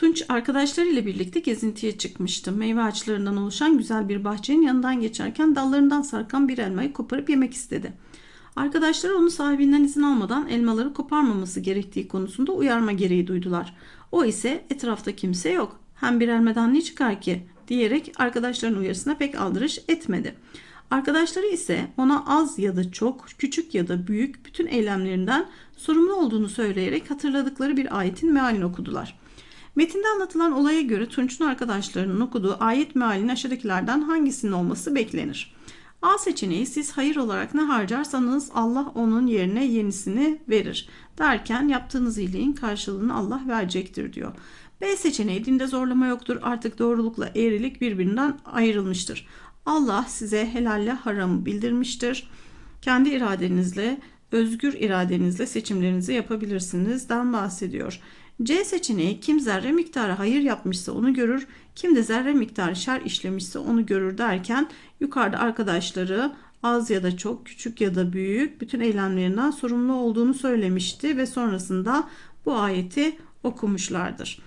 Tunç arkadaşlarıyla birlikte gezintiye çıkmıştı. Meyve ağaçlarından oluşan güzel bir bahçenin yanından geçerken dallarından sarkan bir elmayı koparıp yemek istedi. Arkadaşları onu sahibinden izin almadan elmaları koparmaması gerektiği konusunda uyarma gereği duydular. O ise etrafta kimse yok. Hem bir elmadan ne çıkar ki diyerek arkadaşların uyarısına pek aldırış etmedi. Arkadaşları ise ona az ya da çok, küçük ya da büyük bütün eylemlerinden sorumlu olduğunu söyleyerek hatırladıkları bir ayetin mealini okudular. Metinde anlatılan olaya göre Tunç'un arkadaşlarının okuduğu ayet mealinin aşağıdakilerden hangisinin olması beklenir? A seçeneği siz hayır olarak ne harcarsanız Allah onun yerine yenisini verir derken yaptığınız iyiliğin karşılığını Allah verecektir diyor. B seçeneği dinde zorlama yoktur artık doğrulukla eğrilik birbirinden ayrılmıştır. Allah size helalle haramı bildirmiştir. Kendi iradenizle, özgür iradenizle seçimlerinizi yapabilirsinizden bahsediyor. C seçeneği kim zerre miktarı hayır yapmışsa onu görür, kim de zerre miktarı şer işlemişse onu görür derken yukarıda arkadaşları az ya da çok, küçük ya da büyük bütün eylemlerinden sorumlu olduğunu söylemişti ve sonrasında bu ayeti okumuşlardır.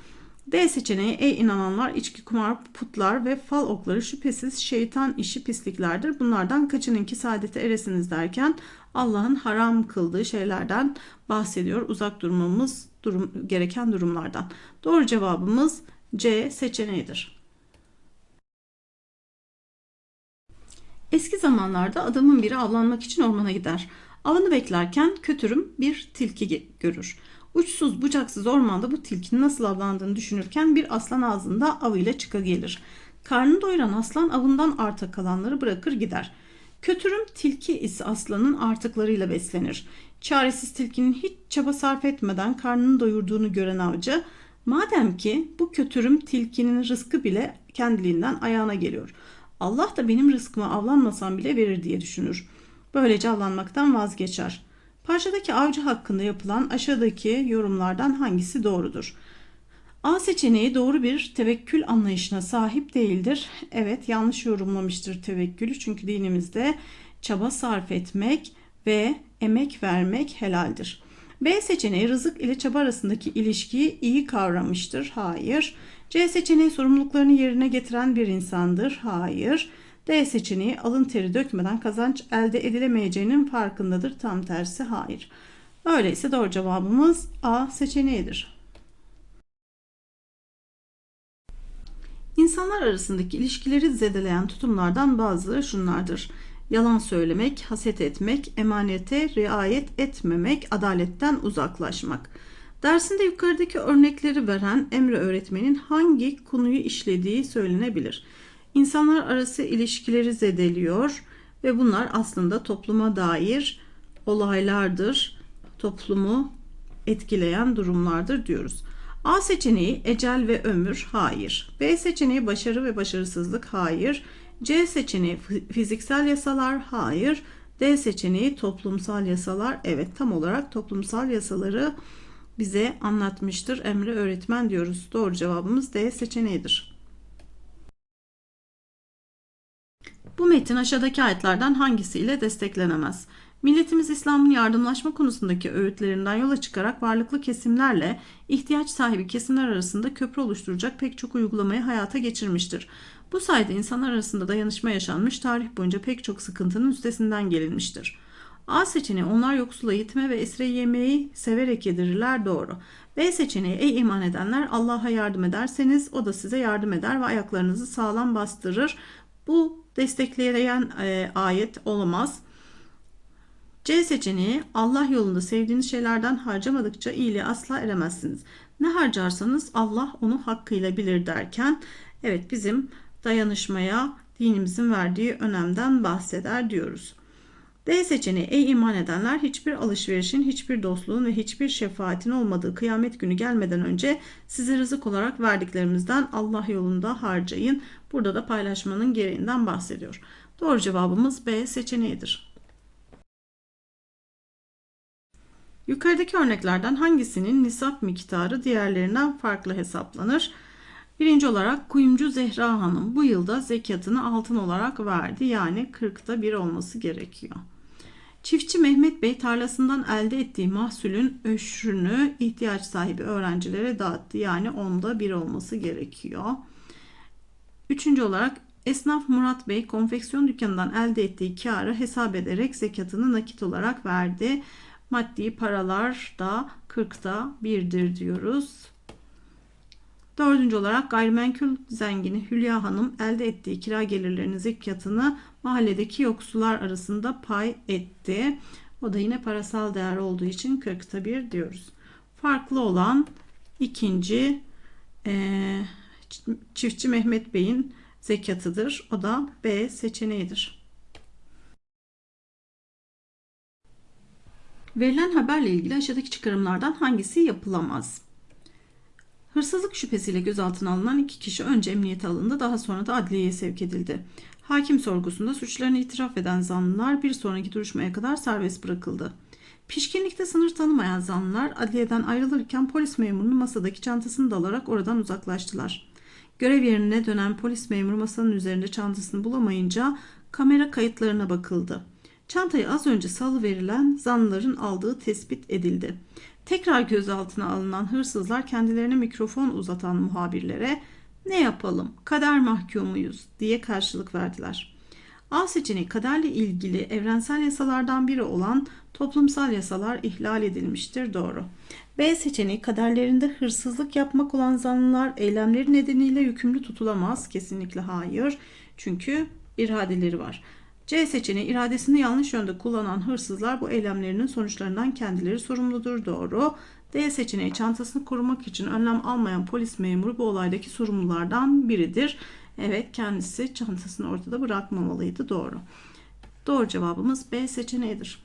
D seçeneği ey inananlar içki kumar putlar ve fal okları şüphesiz şeytan işi pisliklerdir. Bunlardan kaçının ki saadete eresiniz derken Allah'ın haram kıldığı şeylerden bahsediyor. Uzak durmamız durum, gereken durumlardan. Doğru cevabımız C seçeneğidir. Eski zamanlarda adamın biri avlanmak için ormana gider. Avını beklerken kötürüm bir tilki görür. Uçsuz bucaksız ormanda bu tilkinin nasıl avlandığını düşünürken bir aslan ağzında avıyla çıka gelir. Karnını doyuran aslan avından arta kalanları bırakır gider. Kötürüm tilki ise aslanın artıklarıyla beslenir. Çaresiz tilkinin hiç çaba sarf etmeden karnını doyurduğunu gören avcı, madem ki bu kötürüm tilkinin rızkı bile kendiliğinden ayağına geliyor. Allah da benim rızkımı avlanmasam bile verir diye düşünür. Böylece avlanmaktan vazgeçer. Parçadaki avcı hakkında yapılan aşağıdaki yorumlardan hangisi doğrudur? A seçeneği doğru bir tevekkül anlayışına sahip değildir. Evet yanlış yorumlamıştır tevekkülü çünkü dinimizde çaba sarf etmek ve emek vermek helaldir. B seçeneği rızık ile çaba arasındaki ilişkiyi iyi kavramıştır. Hayır. C seçeneği sorumluluklarını yerine getiren bir insandır. Hayır. D seçeneği alın teri dökmeden kazanç elde edilemeyeceğinin farkındadır. Tam tersi hayır. Öyleyse doğru cevabımız A seçeneğidir. İnsanlar arasındaki ilişkileri zedeleyen tutumlardan bazıları şunlardır. Yalan söylemek, haset etmek, emanete riayet etmemek, adaletten uzaklaşmak. Dersinde yukarıdaki örnekleri veren Emre öğretmenin hangi konuyu işlediği söylenebilir. İnsanlar arası ilişkileri zedeliyor ve bunlar aslında topluma dair olaylardır. Toplumu etkileyen durumlardır diyoruz. A seçeneği ecel ve ömür hayır. B seçeneği başarı ve başarısızlık hayır. C seçeneği fiziksel yasalar hayır. D seçeneği toplumsal yasalar evet tam olarak toplumsal yasaları bize anlatmıştır Emre öğretmen diyoruz. Doğru cevabımız D seçeneğidir. Bu metin aşağıdaki ayetlerden hangisiyle desteklenemez? Milletimiz İslam'ın yardımlaşma konusundaki öğütlerinden yola çıkarak varlıklı kesimlerle ihtiyaç sahibi kesimler arasında köprü oluşturacak pek çok uygulamayı hayata geçirmiştir. Bu sayede insanlar arasında dayanışma yaşanmış, tarih boyunca pek çok sıkıntının üstesinden gelinmiştir. A seçeneği onlar yoksula yetme ve esre yemeği severek yedirirler doğru. B seçeneği ey iman edenler Allah'a yardım ederseniz o da size yardım eder ve ayaklarınızı sağlam bastırır. Bu destekleyen e, ayet olamaz. C seçeneği Allah yolunda sevdiğiniz şeylerden harcamadıkça iyiliğe asla eremezsiniz. Ne harcarsanız Allah onu hakkıyla bilir derken evet bizim dayanışmaya dinimizin verdiği önemden bahseder diyoruz. D seçeneği ey iman edenler hiçbir alışverişin, hiçbir dostluğun ve hiçbir şefaatin olmadığı kıyamet günü gelmeden önce size rızık olarak verdiklerimizden Allah yolunda harcayın. Burada da paylaşmanın gereğinden bahsediyor. Doğru cevabımız B seçeneğidir. Yukarıdaki örneklerden hangisinin nisap miktarı diğerlerinden farklı hesaplanır? Birinci olarak kuyumcu Zehra Hanım bu yılda zekatını altın olarak verdi. Yani 40'ta 1 olması gerekiyor. Çiftçi Mehmet Bey tarlasından elde ettiği mahsulün öşrünü ihtiyaç sahibi öğrencilere dağıttı. Yani onda bir olması gerekiyor. Üçüncü olarak esnaf Murat Bey konfeksiyon dükkanından elde ettiği karı hesap ederek zekatını nakit olarak verdi. Maddi paralar da 40'ta birdir diyoruz. Dördüncü olarak gayrimenkul zengini Hülya Hanım elde ettiği kira gelirlerinin zekatını mahalledeki yoksullar arasında pay etti. O da yine parasal değer olduğu için 40'ta bir diyoruz. Farklı olan ikinci eee, çiftçi Mehmet Bey'in zekatıdır. O da B seçeneğidir. Verilen haberle ilgili aşağıdaki çıkarımlardan hangisi yapılamaz? Hırsızlık şüphesiyle gözaltına alınan iki kişi önce emniyete alındı, daha sonra da adliyeye sevk edildi. Hakim sorgusunda suçlarını itiraf eden zanlılar bir sonraki duruşmaya kadar serbest bırakıldı. Pişkinlikte sınır tanımayan zanlılar adliyeden ayrılırken polis memurunun masadaki çantasını da alarak oradan uzaklaştılar. Görev yerine dönen polis memuru masanın üzerinde çantasını bulamayınca kamera kayıtlarına bakıldı. Çantayı az önce salı verilen zanlıların aldığı tespit edildi. Tekrar gözaltına alınan hırsızlar kendilerine mikrofon uzatan muhabirlere ne yapalım kader mahkumuyuz diye karşılık verdiler. A seçeneği kaderle ilgili evrensel yasalardan biri olan toplumsal yasalar ihlal edilmiştir doğru. B seçeneği kaderlerinde hırsızlık yapmak olan zanlılar eylemleri nedeniyle yükümlü tutulamaz. Kesinlikle hayır. Çünkü iradeleri var. C seçeneği iradesini yanlış yönde kullanan hırsızlar bu eylemlerinin sonuçlarından kendileri sorumludur. Doğru. D seçeneği çantasını korumak için önlem almayan polis memuru bu olaydaki sorumlulardan biridir. Evet kendisi çantasını ortada bırakmamalıydı. Doğru. Doğru cevabımız B seçeneğidir.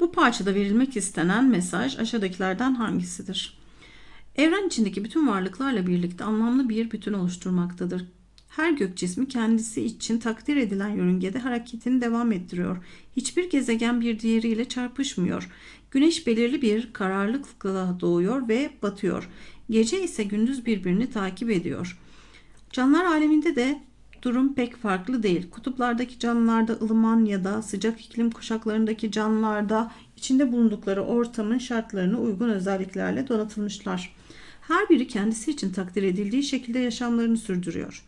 Bu parçada verilmek istenen mesaj aşağıdakilerden hangisidir? Evren içindeki bütün varlıklarla birlikte anlamlı bir bütün oluşturmaktadır. Her gök cismi kendisi için takdir edilen yörüngede hareketini devam ettiriyor. Hiçbir gezegen bir diğeriyle çarpışmıyor. Güneş belirli bir kararlılıkla doğuyor ve batıyor. Gece ise gündüz birbirini takip ediyor. Canlılar aleminde de durum pek farklı değil. Kutuplardaki canlılarda ılıman ya da sıcak iklim kuşaklarındaki canlılarda içinde bulundukları ortamın şartlarına uygun özelliklerle donatılmışlar. Her biri kendisi için takdir edildiği şekilde yaşamlarını sürdürüyor.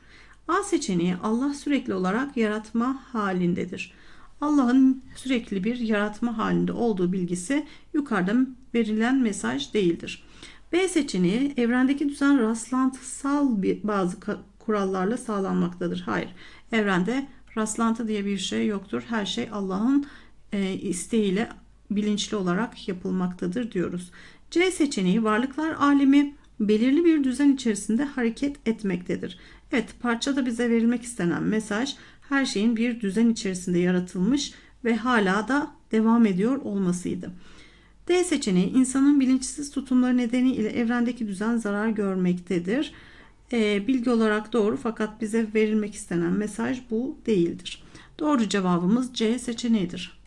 A seçeneği Allah sürekli olarak yaratma halindedir. Allah'ın sürekli bir yaratma halinde olduğu bilgisi yukarıda verilen mesaj değildir. B seçeneği evrendeki düzen rastlantısal bir bazı kurallarla sağlanmaktadır. Hayır, evrende rastlantı diye bir şey yoktur. Her şey Allah'ın e, isteğiyle bilinçli olarak yapılmaktadır diyoruz. C seçeneği varlıklar alemi belirli bir düzen içerisinde hareket etmektedir. Evet parçada bize verilmek istenen mesaj her şeyin bir düzen içerisinde yaratılmış ve hala da devam ediyor olmasıydı. D seçeneği insanın bilinçsiz tutumları nedeniyle evrendeki düzen zarar görmektedir. E, bilgi olarak doğru fakat bize verilmek istenen mesaj bu değildir. Doğru cevabımız C seçeneğidir.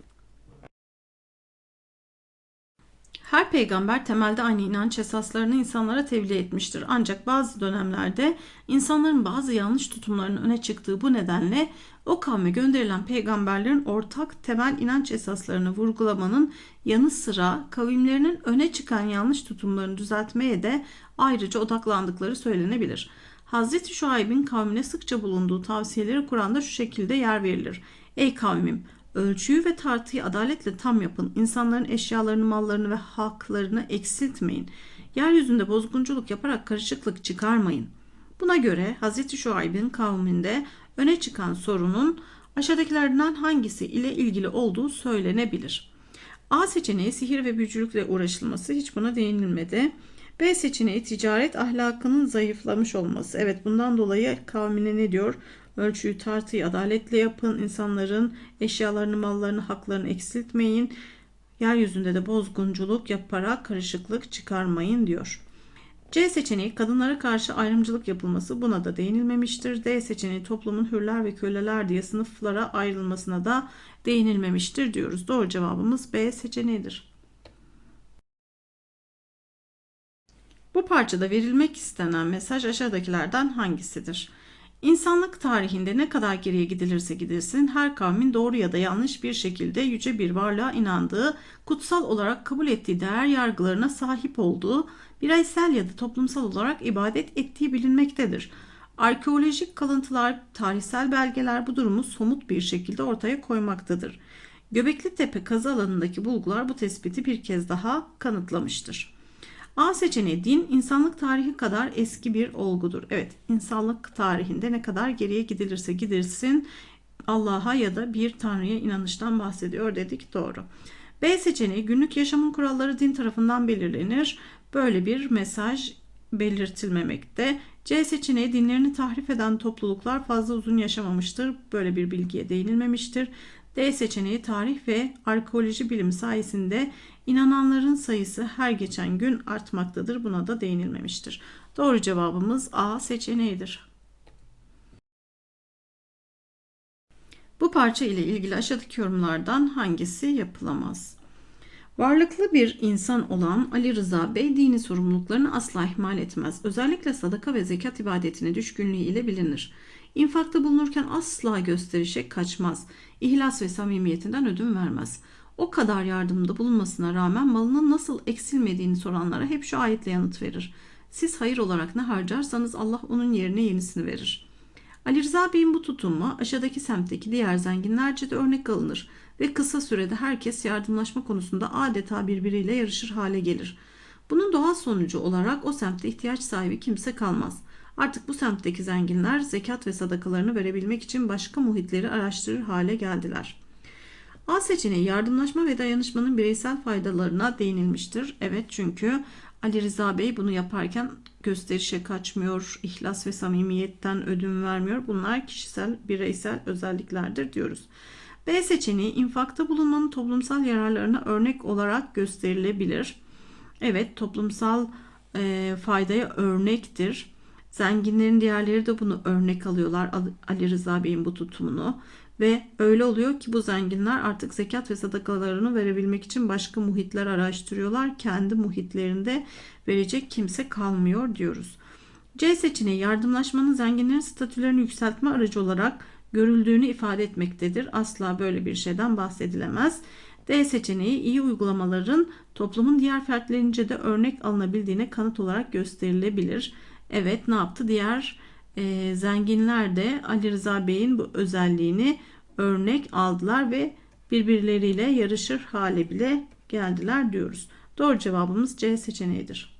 Her peygamber temelde aynı inanç esaslarını insanlara tebliğ etmiştir. Ancak bazı dönemlerde insanların bazı yanlış tutumlarının öne çıktığı bu nedenle o kavme gönderilen peygamberlerin ortak temel inanç esaslarını vurgulamanın yanı sıra kavimlerinin öne çıkan yanlış tutumlarını düzeltmeye de ayrıca odaklandıkları söylenebilir. Hazreti Şuayb'in kavmine sıkça bulunduğu tavsiyeleri Kur'an'da şu şekilde yer verilir. Ey kavmim Ölçüyü ve tartıyı adaletle tam yapın. İnsanların eşyalarını, mallarını ve haklarını eksiltmeyin. Yeryüzünde bozgunculuk yaparak karışıklık çıkarmayın. Buna göre Hz. Şuayb'in kavminde öne çıkan sorunun aşağıdakilerden hangisi ile ilgili olduğu söylenebilir. A seçeneği sihir ve büyücülükle uğraşılması hiç buna değinilmedi. B seçeneği ticaret ahlakının zayıflamış olması. Evet bundan dolayı kavmine ne diyor? Ölçüyü tartıyı adaletle yapın. İnsanların eşyalarını, mallarını, haklarını eksiltmeyin. Yeryüzünde de bozgunculuk yaparak karışıklık çıkarmayın diyor. C seçeneği kadınlara karşı ayrımcılık yapılması buna da değinilmemiştir. D seçeneği toplumun hürler ve köleler diye sınıflara ayrılmasına da değinilmemiştir diyoruz. Doğru cevabımız B seçeneğidir. Bu parçada verilmek istenen mesaj aşağıdakilerden hangisidir? İnsanlık tarihinde ne kadar geriye gidilirse gidilsin her kavmin doğru ya da yanlış bir şekilde yüce bir varlığa inandığı, kutsal olarak kabul ettiği değer yargılarına sahip olduğu, bireysel ya da toplumsal olarak ibadet ettiği bilinmektedir. Arkeolojik kalıntılar, tarihsel belgeler bu durumu somut bir şekilde ortaya koymaktadır. Göbekli Tepe kazı alanındaki bulgular bu tespiti bir kez daha kanıtlamıştır. A seçeneği din insanlık tarihi kadar eski bir olgudur. Evet insanlık tarihinde ne kadar geriye gidilirse gidilsin Allah'a ya da bir tanrıya inanıştan bahsediyor dedik doğru. B seçeneği günlük yaşamın kuralları din tarafından belirlenir. Böyle bir mesaj belirtilmemekte. C seçeneği dinlerini tahrif eden topluluklar fazla uzun yaşamamıştır. Böyle bir bilgiye değinilmemiştir. D seçeneği tarih ve arkeoloji bilimi sayesinde inananların sayısı her geçen gün artmaktadır. Buna da değinilmemiştir. Doğru cevabımız A seçeneğidir. Bu parça ile ilgili aşağıdaki yorumlardan hangisi yapılamaz? Varlıklı bir insan olan Ali Rıza Bey dini sorumluluklarını asla ihmal etmez. Özellikle sadaka ve zekat ibadetine düşkünlüğü ile bilinir. İnfakta bulunurken asla gösterişe kaçmaz. İhlas ve samimiyetinden ödün vermez. O kadar yardımda bulunmasına rağmen malının nasıl eksilmediğini soranlara hep şu ayetle yanıt verir. Siz hayır olarak ne harcarsanız Allah onun yerine yenisini verir. Ali Rıza Bey'in bu tutumu aşağıdaki semtteki diğer zenginlerce de örnek alınır ve kısa sürede herkes yardımlaşma konusunda adeta birbiriyle yarışır hale gelir. Bunun doğal sonucu olarak o semtte ihtiyaç sahibi kimse kalmaz. Artık bu semtteki zenginler zekat ve sadakalarını verebilmek için başka muhitleri araştırır hale geldiler. A seçeneği yardımlaşma ve dayanışmanın bireysel faydalarına değinilmiştir. Evet çünkü Ali Rıza Bey bunu yaparken gösterişe kaçmıyor, ihlas ve samimiyetten ödün vermiyor. Bunlar kişisel, bireysel özelliklerdir diyoruz. B seçeneği infakta bulunmanın toplumsal yararlarına örnek olarak gösterilebilir. Evet toplumsal e, faydaya örnektir. Zenginlerin diğerleri de bunu örnek alıyorlar Ali Rıza Bey'in bu tutumunu. Ve öyle oluyor ki bu zenginler artık zekat ve sadakalarını verebilmek için başka muhitler araştırıyorlar. Kendi muhitlerinde verecek kimse kalmıyor diyoruz. C seçeneği yardımlaşmanın zenginlerin statülerini yükseltme aracı olarak görüldüğünü ifade etmektedir. Asla böyle bir şeyden bahsedilemez. D seçeneği iyi uygulamaların toplumun diğer fertlerince de örnek alınabildiğine kanıt olarak gösterilebilir. Evet ne yaptı? Diğer e, zenginler de Ali Rıza Bey'in bu özelliğini örnek aldılar ve birbirleriyle yarışır hale bile geldiler diyoruz. Doğru cevabımız C seçeneğidir.